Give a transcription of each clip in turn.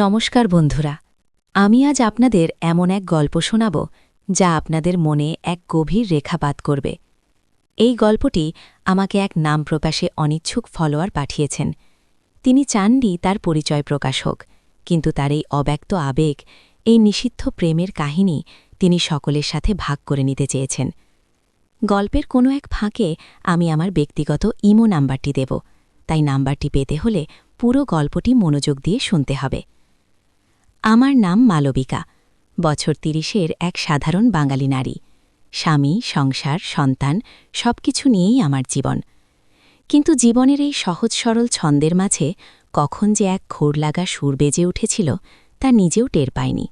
নমস্কার বন্ধুরা, আমি আজ আপনাদের এমন এক গল্প শোনাব যা আপনাদের মনে এক গভীর রেখাপাত করবে। এই গল্পটি আমাকে এক নাম প্রকাশে অনিচ্ছুক ফলোয়ার পাঠিয়েছেন। তিনি চাননি তার পরিচয় প্রকাশ হোক, কিন্তু তার এই অব্যক্ত আবেগ, এই নিষিদ্ধ প্রেমের কাহিনী তিনি সকলের সাথে ভাগ করে নিতে চেয়েছেন। গল্পের কোনো এক ফাঁকে আমি আমার ব্যক্তিগত ইমো নাম্বারটি দেব, তাই নাম্বারটি পেতে হলে পুরো গল্পটি মনোযোগ দিয়ে শুনতে হবে। আমার নাম মালবিকা। বছর তিরিশের এক সাধারণ বাঙালি নারী। স্বামী, সংসার, সন্তান, সবকিছু নিয়েই আমার জীবন। কিন্তু জীবনের এই সহজ সরল ছন্দের মাঝে কখন যে এক খোর লাগা সুর বেজে উঠেছিল তা নিজেও টের পায়নি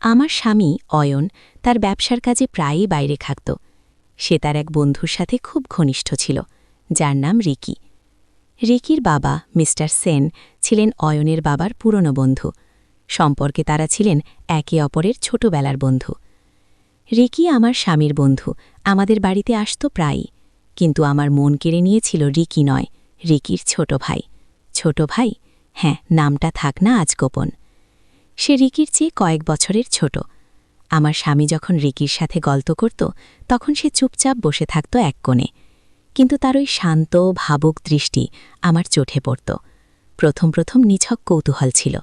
আমার স্বামী, অয়ন, তার ব্যবসার কাজে প্রায়ই বাইরে থাকত। সে তার এক বন্ধুর সাথে খুব ঘনিষ্ঠ ছিল, যার নাম রিকি। রিকির বাবা, মিস্টার সেন, ছিলেন অয়নের বাবার পুরনো বন্ধু। সম্পর্কে তারা ছিলেন একে অপরের ছোটবেলার বন্ধু। রিকি আমার স্বামীর বন্ধু, আমাদের বাড়িতে আসত প্রায়ই। কিন্তু আমার মন কেড়ে নিয়েছিল রিকি নয়, রিকির ছোট ভাই। ছোট ভাই? হ্যাঁ নামটা থাক না আজ গোপন। সে রিকির চেয়ে কয়েক বছরের ছোট। আমার স্বামী যখন রিকির সাথে গল্প করত, তখন সে চুপচাপ বসে থাকত এক কোণে। কিন্তু তার ওই শান্ত, ভাবুক দৃষ্টি আমার চোখে পড়ত। প্রথম প্রথম নিছক কৌতূহল ছিল।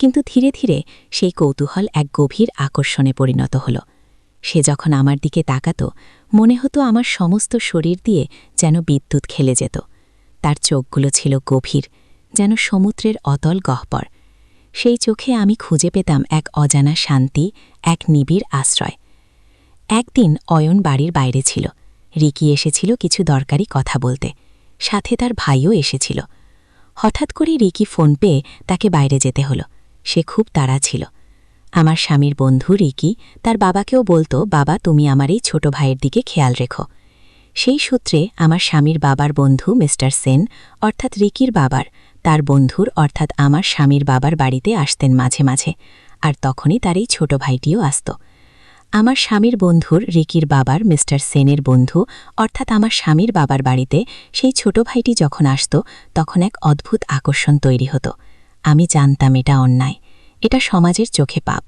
কিন্তু ধীরে ধীরে সেই কৌতূহল এক গভীর আকর্ষণে পরিণত হল। সে যখন আমার দিকে তাকাত, মনে হতো আমার সমস্ত শরীর দিয়ে যেন বিদ্যুৎ খেলে যেত। তার চোখগুলো ছিল গভীর, যেন সমুদ্রের অতল গহ্বর। সেই চোখে আমি খুঁজে পেতাম এক অজানা শান্তি, এক নিবিড় আশ্রয়। একদিন অয়ন বাড়ির বাইরে ছিল। রিকি এসেছিল কিছু দরকারি কথা বলতে। সাথে তার ভাইও এসেছিল। হঠাৎ করে রিকি ফোন পেয়ে তাকে বাইরে যেতে হলো। সে খুব তাড়া ছিল। আমার স্বামীর বন্ধু রিকি তার বাবাকেও বলতো, বাবা, তুমি আমার এই ছোট ভাইয়ের দিকে খেয়াল রেখো। সেই সূত্রে আমার স্বামীর বাবার বন্ধু মিস্টার সেন, অর্থাৎ রিকির বাবার, তার বন্ধুর, অর্থাৎ আমার স্বামীর বাবার বাড়িতে আসতেন মাঝে মাঝে, আর তখনই তার এই ছোট ভাইটিও আসত। আমার স্বামীর বন্ধুর, রিকির বাবার, মিস্টার সেনের বন্ধু, অর্থাৎ আমার স্বামীর বাবার বাড়িতে সেই ছোট ভাইটি যখন আসত, তখন এক অদ্ভুত আকর্ষণ তৈরি হতো। আমি জানতাম এটা অন্যায়। এটা সমাজের চোখে পাপ।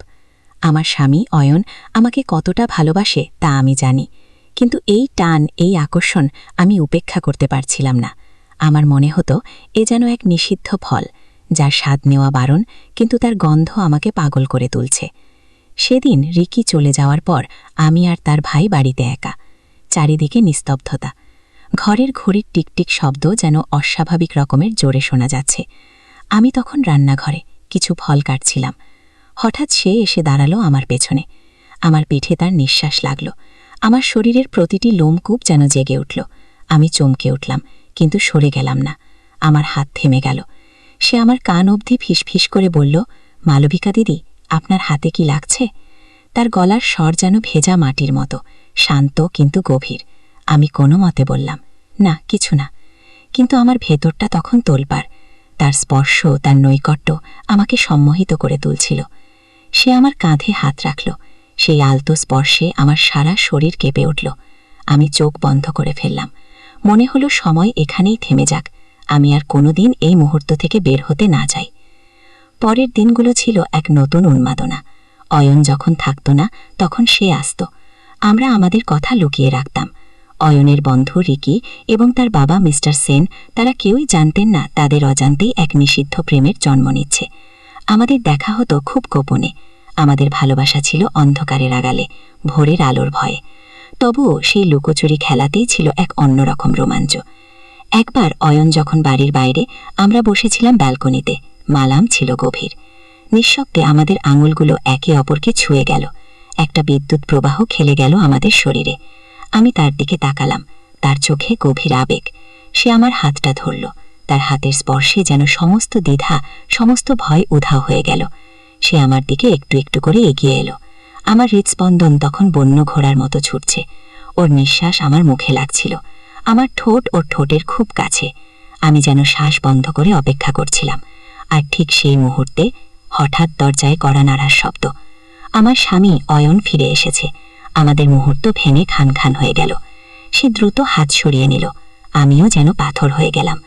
আমার স্বামী অয়ন আমাকে কতটা ভালোবাসে তা আমি জানি। কিন্তু এই টান, এই আকর্ষণ আমি উপেক্ষা করতে পারছিলাম না। আমার মনে হতো এ যেন এক নিষিদ্ধ ফল, যার স্বাদ নেওয়া বারণ কিন্তু তার গন্ধ আমাকে পাগল করে তুলছে। সেদিন রিকি চলে যাওয়ার পর আমি আর তার ভাই বাড়িতে একা। চারিদিকে নিস্তব্ধতা। ঘরের ঘড়ির টিকটিক শব্দ যেন অস্বাভাবিক রকমের জোরে শোনা যাচ্ছে। আমি তখন রান্নাঘরে কিছু ফল কাটছিলাম। হঠাৎ সে এসে দাঁড়াল আমার পেছনে। আমার পিঠে তার নিঃশ্বাস লাগল। আমার শরীরের প্রতিটি লোমকূপ যেন জেগে উঠল। আমি চমকে উঠলাম, কিন্তু সরে গেলাম না। আমার হাত থেমে গেল। সে আমার কান অবধি ফিসফিস করে বলল, মালবিকা দিদি, আপনার হাতে কি লাগছে? তার গলার স্বর যেন ভেজা মাটির মতো, শান্ত কিন্তু গভীর। আমি কোনো মতে বললাম, না, কিছু না। কিন্তু আমার ভেতরটা তখন তোলপাড়। তার স্পর্শ, তার নৈকট্য আমাকে সম্মোহিত করে তুলছিল। সে আমার কাঁধে হাত রাখল। সেই আলতো স্পর্শে আমার সারা শরীর কেঁপে উঠল। আমি চোখ বন্ধ করে ফেললাম। মনে হলো সময় এখানেই থেমে যাক। আমি আর কোনোদিন এই মুহূর্ত থেকে বের হতে না যাই। পরের দিনগুলো ছিল এক নতুন উন্মাদনা। অয়ন যখন থাকত না, তখন সে আসত। আমরা আমাদের কথা লুকিয়ে রাখতাম। অয়নের বন্ধু রিকি এবং তার বাবা মিস্টার সেন, তারা কেউই জানতেন না তাদের অজান্তেই এক নিষিদ্ধ প্রেমের জন্ম নিচ্ছে। আমাদের দেখা হতো খুব গোপনে। আমাদের ভালোবাসা ছিল অন্ধকারের আগালে ভোরের আলোর ভয়ে। তবুও সেই লুকোচুরি খেলাতেই ছিল এক অন্যরকম রোমাঞ্চ। একবার অয়ন যখন বাড়ির বাইরে, আমরা বসেছিলাম ব্যালকনিতে। মালাম ছিল গভীর। নিঃশব্দে আমাদের আঙুলগুলো একে অপরকে ছুঁয়ে গেল। একটা বিদ্যুৎ প্রবাহ খেলে গেল আমাদের শরীরে। আমি তার দিকে তাকালাম। তার চোখে গভীর আবেগ। সে আমার হাতটা ধরল। তার হাতের স্পর্শে যেন সমস্ত দ্বিধা, সমস্ত ভয় উধাও হয়ে গেল। সে আমার দিকে একটু একটু করে এগিয়ে এলো। আমার হৃৎস্পন্দন তখন বন্য ঘোড়ার মতো ছুটছে। ওর নিঃশ্বাস আমার মুখে লাগছিল। আমার ঠোঁট ওর ঠোঁটের খুব কাছে। আমি যেন শ্বাস বন্ধ করে অপেক্ষা করছিলাম। আর ঠিক সেই মুহূর্তে হঠাৎ দরজায় কড়া নাড়ার শব্দ। আমার স্বামী অয়ন ফিরে এসেছে। আমাদের মুহূর্ত ভেঙে খান খান হয়ে গেল। সে দ্রুত হাত সরিয়ে নিল। আমিও যেন পাথর হয়ে গেলাম।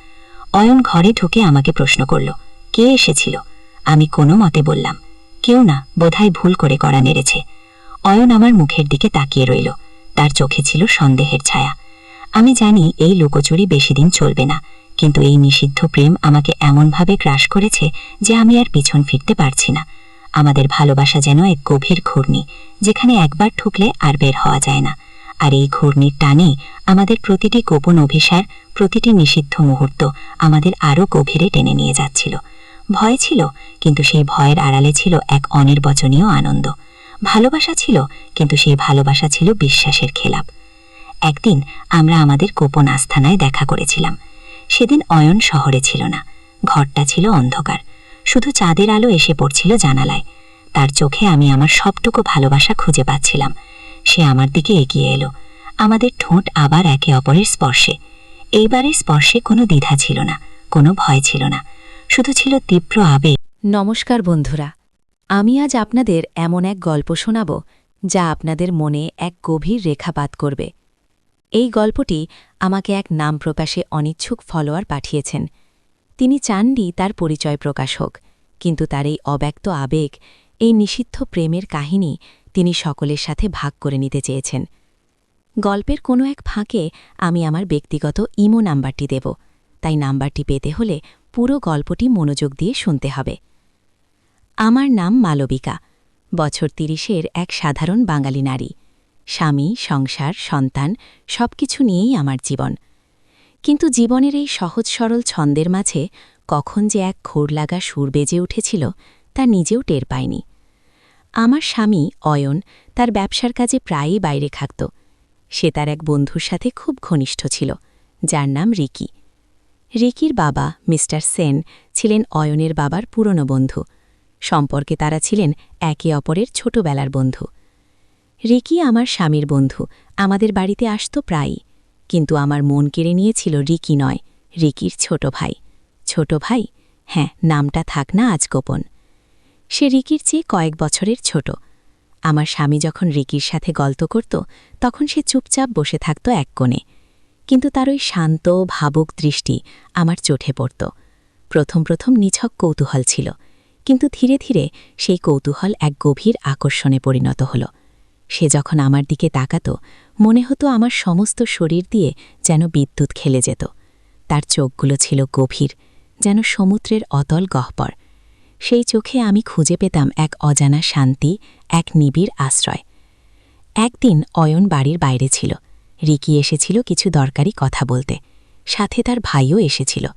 অয়ন ঘরে ঢুকে আমাকে প্রশ্ন করল, কে এসেছিল? আমি কোনো মতে বললাম, কেউ না, বোধহয় ভুল করে করা নেড়েছে। অয়ন আমার মুখের দিকে তাকিয়ে রইল। তার চোখে ছিল সন্দেহের ছায়া। আমি জানি এই লুকোচুরি বেশি দিন চলবে না, কিন্তু এই নিষিদ্ধ প্রেম আমাকে এমনভাবে গ্রাস করেছে যে আমি আর পিছন ফিরতে পারছি না। আমাদের ভালোবাসা যেন এক গভীর ঘূর্ণি, যেখানে একবার ঠুকলে আর বের হওয়া যায় না। আর এই ঘূর্ণির টানেই আমাদের প্রতিটি গোপন অভিসার, প্রতিটি নিষিদ্ধ মুহূর্ত আমাদের আরও গভীরে টেনে নিয়ে যাচ্ছিল। ভয় ছিল, কিন্তু সেই ভয়ের আড়ালে ছিল এক অনির্বচনীয় আনন্দ। ভালোবাসা ছিল, কিন্তু সেই ভালোবাসা ছিল বিশ্বাসের খেলাপ। একদিন আমরা আমাদের গোপন আস্থানায় দেখা করেছিলাম। সেদিন অয়ন শহরে ছিল না, ঘরটা ছিল অন্ধকার। শুধু চাঁদের আলো এসে পড়ছিল জানালায়। তার চোখে আমি আমার সবটুকু ভালোবাসা খুঁজে পাচ্ছিলাম। সে আমার দিকে এগিয়ে এলো। আমাদের ঠোঁট আবার একে অপরের স্পর্শে। এইবারের স্পর্শে কোনো দ্বিধা ছিল না, কোনো ভয় ছিল না। শুধু ছিল তীব্র আবেগ। নমস্কার বন্ধুরা, আমি আজ আপনাদের এমন এক গল্প শোনাব যা আপনাদের মনে এক গভীর রেখাপাত করবে। এই গল্পটি আমাকে এক নাম প্রকাশে অনিচ্ছুক ফলোয়ার পাঠিয়েছেন। তিনি চাননি তার পরিচয় প্রকাশ হোক, কিন্তু তার এই অব্যক্ত আবেগ, এই নিষিদ্ধ প্রেমের কাহিনী তিনি সকলের সাথে ভাগ করে নিতে চেয়েছেন। গল্পের কোনো এক ফাঁকে আমি আমার ব্যক্তিগত ইমো নাম্বারটি দেব, তাই নাম্বারটি পেতে হলে পুরো গল্পটি মনোযোগ দিয়ে শুনতে হবে। আমার নাম মালবিকা, বছর তিরিশের এক সাধারণ বাঙালি নারী, স্বামী, সংসার, সন্তান, সবকিছু নিয়েই আমার জীবন। কিন্তু জীবনের এই সহজ সরল ছন্দের মাঝে কখন যে এক খোর লাগা সুর বেজে উঠেছিল তা নিজেও টের পায়নি আমার স্বামী অয়ন তার ব্যবসার কাজে প্রায়ই বাইরে থাকত। সে তার এক বন্ধুর সাথে খুব ঘনিষ্ঠ ছিল, যার নাম রিকি। রিকির বাবা মিস্টার সেন ছিলেন অয়নের বাবার পুরনো বন্ধু। সম্পর্কে তারা ছিলেন একে অপরের ছোটবেলার বন্ধু। রিকি আমার স্বামীর বন্ধু, আমাদের বাড়িতে আসত প্রায়ই। কিন্তু আমার মন কেড়ে নিয়েছিল রিকি নয়, রিকির ছোট ভাই। ছোট ভাই? হ্যাঁ নামটা থাক না আজ গোপন। সে রিকির চেয়ে কয়েক বছরের ছোট। আমার স্বামী যখন রিকির সাথে গল্প করত, তখন সে চুপচাপ বসে থাকত এক কোণে। কিন্তু তার ওই শান্ত, ভাবুক দৃষ্টি আমার চোখে পড়ত। প্রথম প্রথম নিছক কৌতূহল ছিল। কিন্তু ধীরে ধীরে সেই কৌতূহল এক গভীর আকর্ষণে পরিণত হল। সে যখন আমার দিকে তাকাত, মনে হতো আমার সমস্ত শরীর দিয়ে যেন বিদ্যুৎ খেলে যেত। তার চোখগুলো ছিল গভীর, যেন সমুদ্রের অতল গহ্বর। সেই চোখে আমি খুঁজে পেতাম এক অজানা শান্তি, এক নিবিড় আশ্রয়। একদিন অয়ন বাড়ির বাইরে ছিল। রিকি এসেছিল কিছু দরকারি কথা বলতে। সাথে তার ভাইও এসেছিল।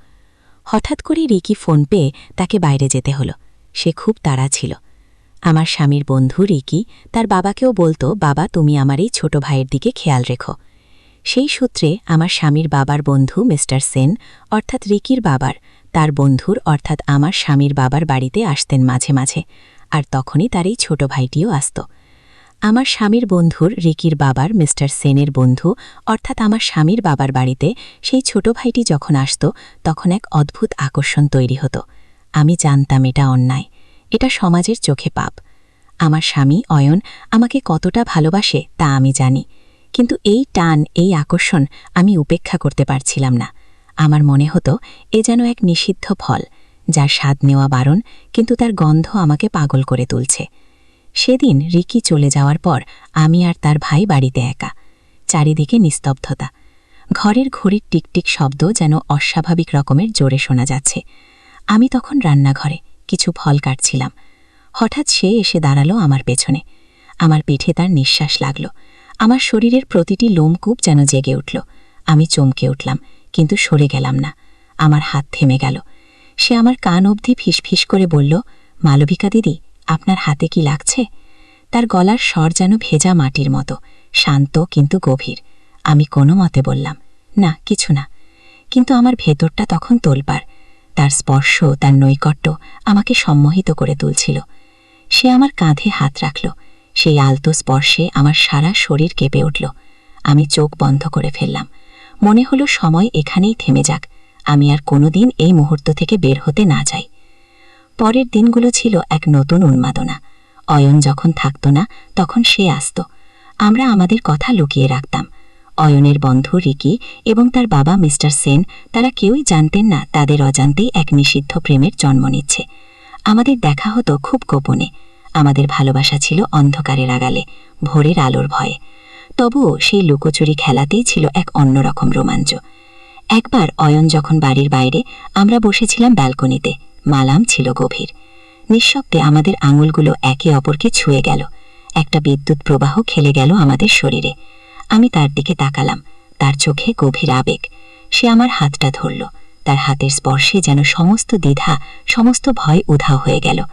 হঠাৎ করে রিকি ফোন পেয়ে তাকে বাইরে যেতে হলো। সে খুব তাড়া ছিল। আমার স্বামীর বন্ধু রিকি তার বাবাকেও বলতো, বাবা, তুমি আমার এই ছোট ভাইয়ের দিকে খেয়াল রেখো। সেই সূত্রে আমার স্বামীর বাবার বন্ধু মিস্টার সেন, অর্থাৎ রিকির বাবার, তার বন্ধুর, অর্থাৎ আমার স্বামীর বাবার বাড়িতে আসতেন মাঝে মাঝে, আর তখনই তার এই ছোট ভাইটিও আসত। আমার স্বামীর বন্ধুর, রিকির বাবার, মিস্টার সেনের বন্ধু, অর্থাৎ আমার স্বামীর বাবার বাড়িতে সেই ছোট ভাইটি যখন আসত, তখন এক অদ্ভুত আকর্ষণ তৈরি হতো। আমি জানতাম এটা অন্যায়। এটা সমাজের চোখে পাপ। আমার স্বামী অয়ন আমাকে কতটা ভালোবাসে তা আমি জানি। কিন্তু এই টান, এই আকর্ষণ আমি উপেক্ষা করতে পারছিলাম না। আমার মনে হতো এ যেন এক নিষিদ্ধ ফল, যার স্বাদ নেওয়া বারণ কিন্তু তার গন্ধ আমাকে পাগল করে তুলছে। সেদিন রিকি চলে যাওয়ার পর আমি আর তার ভাই বাড়িতে একা, চারিদিকে নিস্তব্ধতা। ঘরের ঘড়ির টিকটিক শব্দ যেন অস্বাভাবিক রকমের জোরে শোনা যাচ্ছে। আমি তখন রান্নাঘরে কিছু ফল কাটছিলাম। হঠাৎ সে এসে দাঁড়াল আমার পেছনে। আমার পিঠে তার নিঃশ্বাস লাগল। আমার শরীরের প্রতিটি লোমকূপ যেন জেগে উঠল। আমি চমকে উঠলাম, কিন্তু সরে গেলাম না। আমার হাত থেমে গেল। সে আমার কান অবধি ফিসফিস করে বলল, মালবিকা দিদি, আপনার হাতে কি লাগছে? তার গলার স্বর যেন ভেজা মাটির মতো, শান্ত কিন্তু গভীর। আমি কোনো মতে বললাম, না, কিছু না। কিন্তু আমার ভেতরটা তখন তোলপাড়। তার স্পর্শ, তার নৈকট্য আমাকে সম্মোহিত করে তুলছিল। সে আমার কাঁধে হাত রাখল। সেই আলতো স্পর্শে আমার সারা শরীর কেঁপে উঠল। আমি চোখ বন্ধ করে ফেললাম। মনে হলো সময় এখানেই থেমে যাক। আমি আর কোনোদিন এই মুহূর্ত থেকে বের হতে না যাই। পরের দিনগুলো ছিল এক নতুন উন্মাদনা। অয়ন যখন থাকত না, তখন সে আসত। আমরা আমাদের কথা লুকিয়ে রাখতাম। অয়নের বন্ধু রিকি এবং তার বাবা মিস্টার সেন, তারা কেউই জানতেন না তাদের অজান্তেই এক নিষিদ্ধ প্রেমের জন্ম নিচ্ছে। আমাদের দেখা হতো খুব গোপনে। আমাদের ভালোবাসা ছিল অন্ধকারের আগালে ভোরের আলোর ভয়ে। তবুও সেই লুকোচুরি খেলাতেই ছিল এক অন্যরকম রোমাঞ্চ। একবার অয়ন যখন বাড়ির বাইরে, আমরা বসেছিলাম ব্যালকনিতে। মালাম ছিল গভীর। নিঃশব্দে আমাদের আঙুলগুলো একে অপরকে ছুঁয়ে গেল। একটা বিদ্যুৎ প্রবাহ খেলে গেল আমাদের শরীরে। আমি তার দিকে তাকালাম। তার চোখে গভীর আবেগ। সে আমার হাতটা ধরল। তার হাতের স্পর্শে যেন সমস্ত দ্বিধা, সমস্ত ভয় উধাও হয়ে গেল।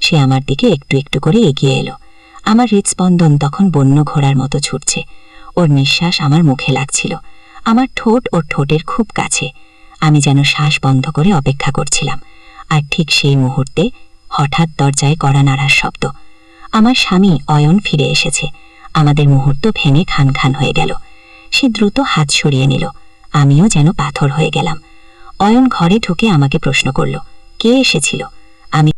সে আমার দিকে একটু একটু করে এগিয়ে এলো। আমার হৃদস্পন্দন তখন বন্য ঘোড়ার মতো ছুটছে। ওর নিঃশ্বাস আমার মুখে লাগছিল। আমার ঠোঁট ওর ঠোঁটের খুব কাছে। আমি যেন শ্বাস বন্ধ করে অপেক্ষা করছিলাম। আর ঠিক সেই মুহূর্তে হঠাৎ দরজায় কড়া নাড়ার শব্দ। আমার স্বামী অয়ন ফিরে এসেছে। আমাদের মুহূর্ত ভেঙে খান খান হয়ে গেল। সে দ্রুত হাত সরিয়ে নিল। আমিও যেন পাথর হয়ে গেলাম। অয়ন ঘরে ঢুকে আমাকে প্রশ্ন করল, কে এসেছিল? আমি